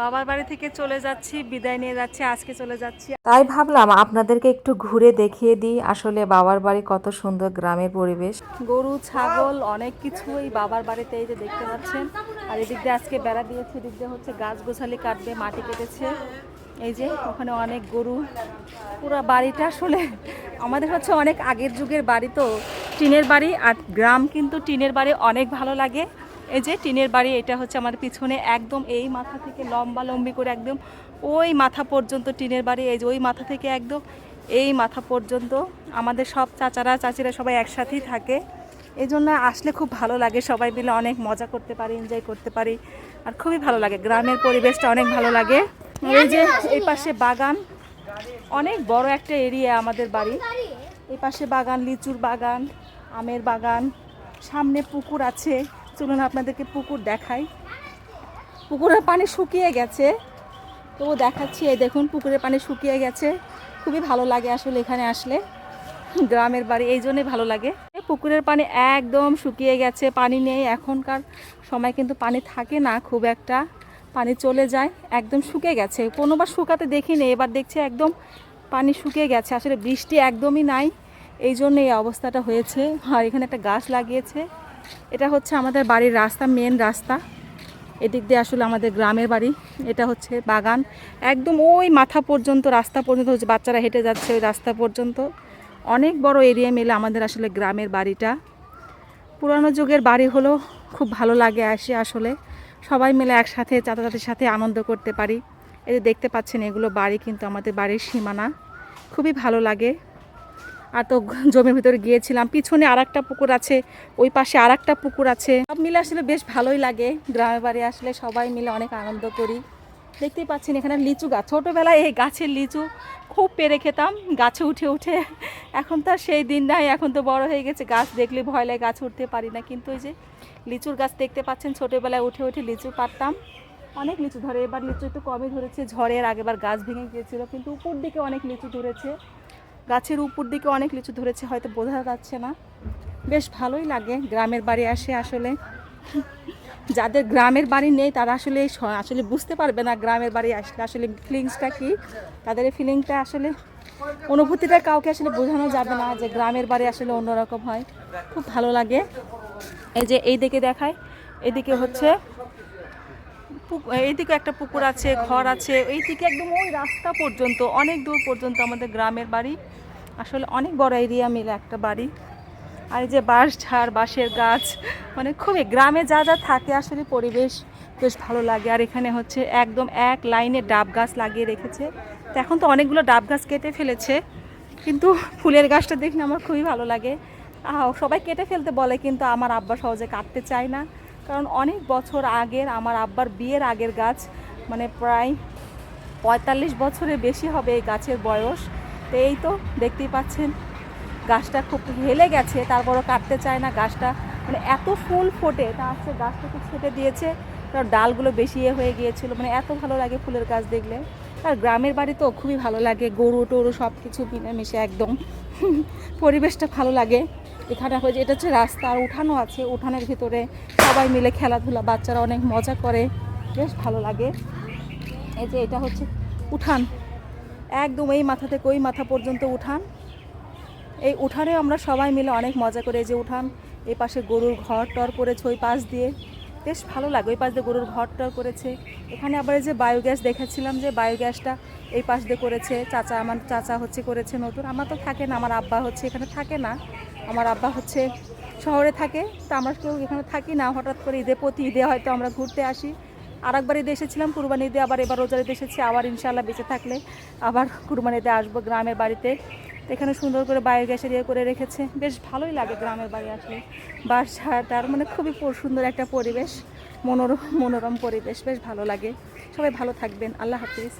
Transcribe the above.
বাবার বাড়ি থেকে চলে যাচ্ছি বিদায় নিয়ে যাচ্ছি আজকে চলে যাচ্ছি। তাই ভাবলাম আপনাদেরকে একটু ঘুরে দেখিয়ে দিই আসলে বাবার বাড়ি কত সুন্দর গ্রামের পরিবেশ। গরু ছাগল অনেক কিছুই বাবার বাড়িতে এই যে দেখতে পাচ্ছেন। আর এদিক দিয়ে আজকে বেড়া দিয়েছে এদিক দিয়ে হচ্ছে গাছ গোছালি কাটবে মাটি কেটেছে। এই যে ওখানে অনেক গরু। পুরো বাড়িটা আসলে আমাদের হচ্ছে অনেক আগের যুগের বাড়ি তো টিনের বাড়ি আর গ্রাম কিন্তু টিনের বাড়ি অনেক ভালো লাগে। এই যে টিনের বাড়ি, এটা হচ্ছে আমার পিছনে একদম এই মাথা থেকে লম্বা লম্বি করে একদম ওই মাথা পর্যন্ত টিনের বাড়ি, এই যে ওই মাথা থেকে একদম এই মাথা পর্যন্ত আমাদের সব চাচারা, চাচিরা সবাই একসাথেই থাকে। এই জন্য আসলে খুব ভালো লাগে সবাই মিলে অনেক মজা করতে পারি এনজয় করতে পারি। আর খুবই ভালো লাগে, গ্রামের পরিবেশটা অনেক ভালো লাগে। এই যে এই পাশে বাগান, অনেক বড় একটা এরিয়া আমাদের বাড়ি। এই পাশে বাগান, লিচুর বাগান, আমের বাগান, সামনে পুকুর আছে। চলুন আপনাদেরকে পুকুর দেখাই। পুকুরের পানি শুকিয়ে গেছে। তবু দেখাচ্ছি, এই দেখুন, পুকুরের পানি শুকিয়ে গেছে। খুবই ভালো লাগে আসলে এখানে আসলে। গ্রামের বাড়ি, এই জন্যই ভালো লাগে। পুকুরের পানি একদম শুকিয়ে গেছে, পানি নেই। এখনকার সময় কিন্তু পানি থাকে না, খুব একটা পানি চলে যায়। একদম শুকিয়ে গেছে। কোনোবার শুকাতে দেখিনি, এবার দেখছি একদম পানি শুকিয়ে গেছে। আসলে বৃষ্টি একদমই নাই। এই জন্য এই অবস্থাটা হয়েছে। আর এখানে একটা গাছ লাগিয়েছে। এটা হচ্ছে আমাদের বাড়ির রাস্তা মেন রাস্তা। এদিক দিয়ে আসলে আমাদের গ্রামের বাড়ি। এটা হচ্ছে বাগান। একদম ওই মাথা পর্যন্ত, রাস্তা পর্যন্ত হচ্ছে বাচ্চারা হেঁটে যাচ্ছে ওই রাস্তা পর্যন্ত। অনেক বড় এরিয়া মেলে আমাদের আসলে গ্রামের বাড়িটা। পুরানো যুগের বাড়ি হলো খুব ভালো লাগে আসে আসলে। সবাই মিলে একসাথে চাচাচাতির সাথে আনন্দ করতে পারি। এই দেখতে পাচ্ছেন এগুলো বাড়ি কিন্তু আমাদের বাড়ির সীমানা। খুবই ভালো লাগে। তো জমির ভিতরে গিয়েছিলাম। পিছনে আর পুকুর আছে, ওই পাশে আর পুকুর আছে। সব মিলে আসলে বেশ ভালোই লাগে। গ্রামের বাড়ি আসলে সবাই মিলে অনেক আনন্দ করি। দেখতেই পাচ্ছেন এখানে লিচু গাছ। ছোটোবেলায় এই গাছের লিচু খুব পেরে খেতাম, গাছে উঠে উঠে। এখন তো সেই দিন নাই, এখন তো বড় হয়ে গেছে। গাছ দেখলে ভয় লাগে, গাছ উঠতে পারি না। কিন্তু ওই যে লিচুর গাছ দেখতে পাচ্ছেন, ছোটোবেলায় উঠে উঠে লিচু পারতাম অনেক লিচু ধরে। এবার লিচু একটু কমই ধরেছে। ঝড়ের আগেবার গাছ ভেঙে গিয়েছিল, কিন্তু উপর দিকে অনেক লিচু ধরেছে। গাছের উপর দিকে অনেক লিচু ধরেছে, হয়তো বোঝা যাচ্ছে না। বেশ ভালোই লাগে গ্রামের বাড়ি আসে আসলে। যাদের গ্রামের বাড়ি নেই, তারা আসলে আসলে বুঝতে পারবে না গ্রামের বাড়ি আসলে আসলে ফিলিংসটা কি? তাদের ফিলিংটা আসলে অনুভূতিটা কাউকে আসলে বোঝানো যাবে না যে গ্রামের বাড়ি আসলে অন্যরকম হয়। খুব ভালো লাগে। এই যে এই দিকে দেখায়, এদিকে হচ্ছে এইদিকে একটা পুকুর আছে, ঘর আছে, এইদিকে একদম ওই রাস্তা পর্যন্ত, অনেক দূর পর্যন্ত আমাদের গ্রামের বাড়ি। আসলে অনেক বড় এরিয়া মিলে একটা বাড়ি। আর এই যে বাঁশ ঝাড়, বাঁশের গাছ মানে খুবই গ্রামে যা যা থাকে আসলে পরিবেশ বেশ ভালো লাগে। আর এখানে হচ্ছে একদম এক লাইনে ডাব গাছ লাগিয়ে রেখেছে। তো এখন তো অনেকগুলো ডাব গাছ কেটে ফেলেছে, কিন্তু ফুলের গাছটা দেখলে আমার খুবই ভালো লাগে। সবাই কেটে ফেলতে বলে, কিন্তু আমার আব্বা সহজে কাটতে চায় না। কারণ অনেক বছর আগের আমার আব্বার বিয়ের আগের গাছ মানে প্রায় পঁয়তাল্লিশ বছরের বেশি হবে এই গাছের বয়স। তো এই তো দেখতেই পাচ্ছেন, গাছটা খুব হেলে গেছে, তারপরও কাটতে চায় না গাছটা। মানে এত ফুল ফোটে, তা হচ্ছে গাছটাকে ছেটে দিয়েছে। কারণ ডালগুলো বেশি ইয়ে হয়ে গিয়েছিল মানে এত ভালো লাগে ফুলের গাছ দেখলে। আর গ্রামের বাড়ি তো খুবই ভালো লাগে, গরু টরু সব কিছু মিশে একদম। পরিবেশটা ভালো লাগে। এখানে হয়েছে, এটা হচ্ছে রাস্তা আর উঠানো আছে, উঠানের ভিতরে সবাই মিলে খেলাধুলা, বাচ্চারা অনেক মজা করে। বেশ ভালো লাগে। এই যে এটা হচ্ছে উঠান। একদম এই মাথা থেকে ওই মাথা পর্যন্ত উঠান। এই উঠানে আমরা সবাই মিলে অনেক মজা করে। এই যে উঠান, এই পাশে গরুর ঘর টর করেছে ওই পাশ দিয়ে। বেশ ভালো লাগে, ওই পাশ দিয়ে গরুর ঘর টর করেছে। এখানে আবার এই যে বায়োগ্যাস দেখেছিলাম যে বায়োগ্যাসটা এই পাশ দিয়ে করেছে। চাচা, আমার চাচা হচ্ছে করেছে নতুন। আমার তো থাকে না, আমার আব্বা হচ্ছে এখানে থাকে না। আমার আব্বা হচ্ছে শহরে থাকে, তা আমরা কেউ এখানে থাকি না। হঠাৎ করে ঈদে, প্রতি ঈদে হয়তো আমরা ঘুরতে আসি। আর একবার ঈদে এসেছিলাম, কুরবানি ঈদে, আবার এবার রোজার ঈদে এসেছি, আবার ইনশাল্লাহ বেঁচে থাকলে আবার কুরবানিতে আসব গ্রামের বাড়িতে। এখানে সুন্দর করে বায়োগ্যাসের ইয়ে করে রেখেছে। বেশ ভালোই লাগে গ্রামের বাড়ি আসলে। বাস ঝাড়টার মানে খুবই সুন্দর একটা পরিবেশ, মনোরম মনোরম পরিবেশ, বেশ ভালো লাগে। সবাই ভালো থাকবেন। আল্লাহ হাফিজ।